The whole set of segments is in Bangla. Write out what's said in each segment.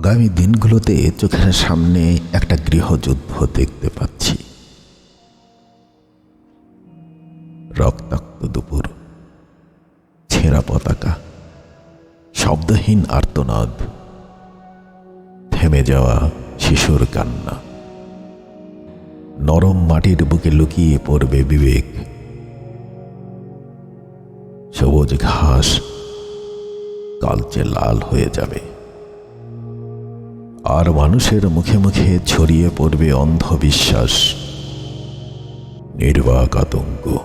আগামী দিনগুলোতে চোখের সামনে একটা গৃহযুদ্ধ দেখতে পাচ্ছি। রক্তাক্ত দুপুর, ছেঁড়া পতাকা, শব্দহীন আর্তনাদ, থেমে যাওয়া শিশুর কান্না। নরম মাটির বুকে লুকিয়ে পড়বে বিবেক। সবুজ ঘাস কালচে লাল হয়ে যাবে। আর মানুষের মুখে মুখে ছড়িয়ে পড়বে অন্ধবিশ্বাস। নির্বাক আতঙ্ক।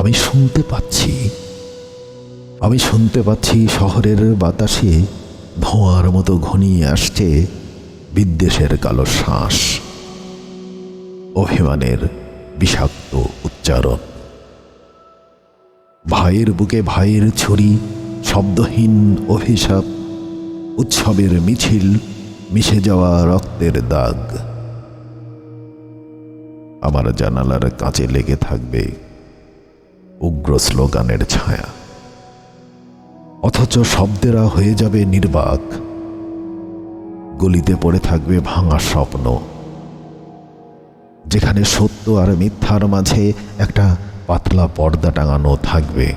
আমি শুনতে পাচ্ছি। আমি শুনতে পাচ্ছি শহরের বাতাসে ধোঁয়ার মতো ঘনিয়ে আসছে বিদ্বেষের কালো শ্বাস। অভিমানের বিষাক্ত উচ্চারণ। ভাইয়ের বুকে ভাইয়ের ছুরি, শব্দহীন অভিশাপ। উৎসবের মিছিল মিশে যাওয়া রক্তের দাগ। আমার জানালার কাঁচে লেগে থাকবে উগ্র স্লোগানের ছায়া। অথচ শব্দেরা হয়ে যাবে নির্বাক। গলিতে পড়ে থাকবে ভাঙা স্বপ্ন। যেখানে সত্য আর মিথ্যার মাঝে একটা পাতলা পর্দা টাঙানো থাকবে।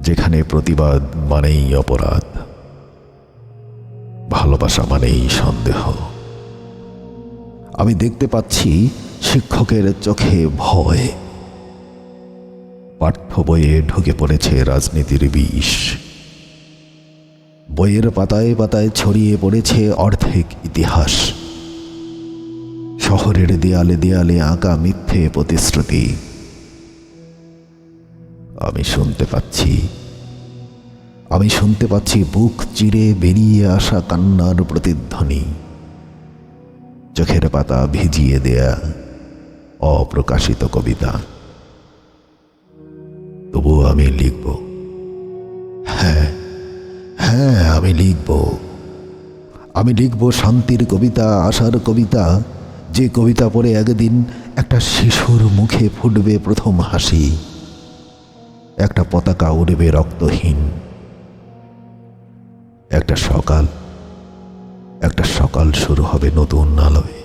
যেখানে প্রতিবাদ মানেই অপরাধ। ভালোবাসা মানেই সন্দেহ। আমি দেখতে পাচ্ছি শিক্ষকের চোখে ভয়। পাঠ্য বইয়ে ঢুকে পড়েছে রাজনীতির বিষ। বইয়ের পাতায় পাতায় ছড়িয়ে পড়েছে অর্ধেক ইতিহাস। শহরের দেয়ালে দেয়ালে আঁকা মিথ্যে প্রতিশ্রুতি। আমি শুনতে পাচ্ছি আমি শুনতে পাচ্ছি বুক চিরে বেরিয়ে আসা কান্নার প্রতিধ্বনি। চোখের পাতা ভিজিয়ে দেয়া অপ্রকাশিত কবিতা। তবুও আমি লিখব। হ্যাঁ হ্যাঁ আমি লিখব। আমি লিখব শান্তির কবিতা, আশার কবিতা। যে কবিতা পড়ে একদিন একটা শিশুর মুখে ফুটবে প্রথম হাসি। একটা পতাকা উড়বে রক্তহীন। একটা সকাল একটা সকাল শুরু হবে নতুন আলোয়।